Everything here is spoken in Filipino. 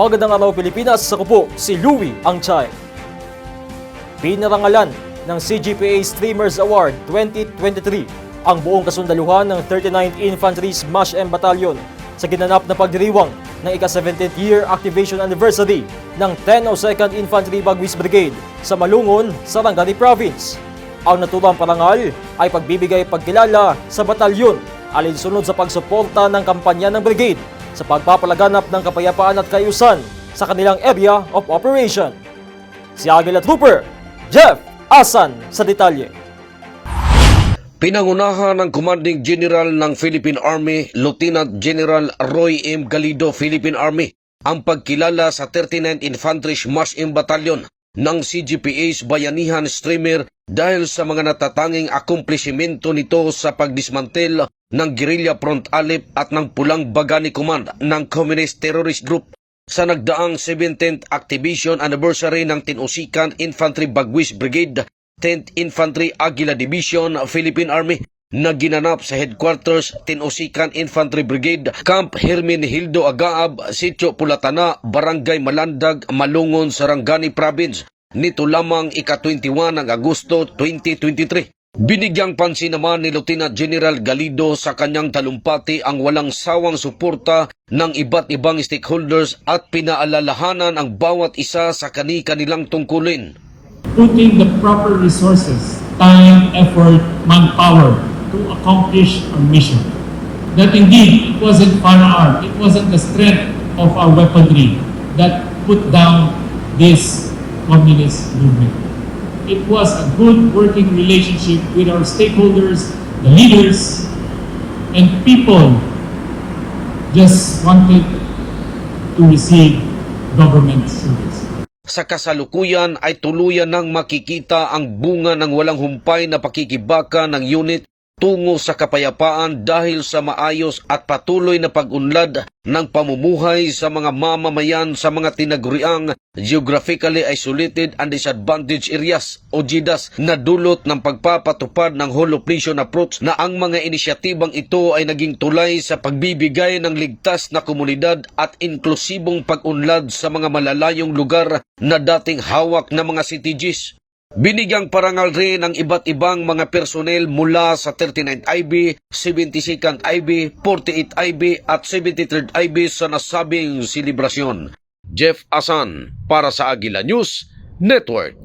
Magandang araw Pilipinas, ako po si Louie Angchay. Pinarangalan ng CGPA Streamers Award 2023 ang buong kasundaluhan ng 39th Infantry Smash M Battalion sa ginanap na pagdiriwang ng ika-17th year activation anniversary ng 1002nd Infantry Bagwis Brigade sa Malungon, Sarangani Province. Ang naturang parangal ay pagbibigay pagkilala sa batalyon alinsunod sa pagsuporta ng kampanya ng brigade sa pagpapalaganap ng kapayapaan at kayusan sa kanilang area of operation. Si Agila Trooper, Jeff Asan sa detalye. Pinangunahan ng Commanding General ng Philippine Army, Lieutenant General Roy M. Galido, Philippine Army, ang pagkilala sa 39th Infantry Smash M Battalion ng CGPA's Bayanihan Streamer dahil sa mga natatanging akumplisimento nito sa pagdismantel ng Guerrilla Front Alip at ng Pulang Bagani Command ng Communist Terrorist Group sa nagdaang 17th Activation Anniversary ng Tinusikan Infantry Bagwis Brigade 10th Infantry Aguila Division Philippine Army na ginanap sa headquarters Tinusikan Infantry Brigade Camp Hermin Hildo Agaab, Sitio Pulatana, Barangay Malandag, Malungon, Sarangani Province nito lamang ika-21 ng Agosto 2023. Binigyang pansin naman ni Lieutenant General Galido sa kanyang talumpati ang walang sawang suporta ng iba't ibang stakeholders at pinaalalahanan ang bawat isa sa kani-kanilang tungkulin. putting the proper resources, time, effort, manpower to accomplish our mission. That indeed, it wasn't firearm, it wasn't the strength of our weaponry that put down this communist movement. It was a good working relationship with our stakeholders, the leaders, and people just wanted to receive government service. Sa kasalukuyan ay tuluyan nang makikita ang bunga ng walang humpay na pakikibaka ng unit tungo sa kapayapaan dahil sa maayos at patuloy na pag-unlad ng pamumuhay sa mga mamamayan sa mga tinaguriang geographically isolated and disadvantaged areas o GIDAS na dulot ng pagpapatupad ng nation approach na ang mga inisyatibang ito ay naging tulay sa pagbibigay ng ligtas na komunidad at inklusibong pag-unlad sa mga malalayong lugar na dating hawak ng mga CTGs. Binigyang parangal rin ang iba't ibang mga personel mula sa 39th IB, 72nd IB, 48th IB at 73rd IB sa nasabing selebrasyon. Jeff Asan para sa Agila News Network.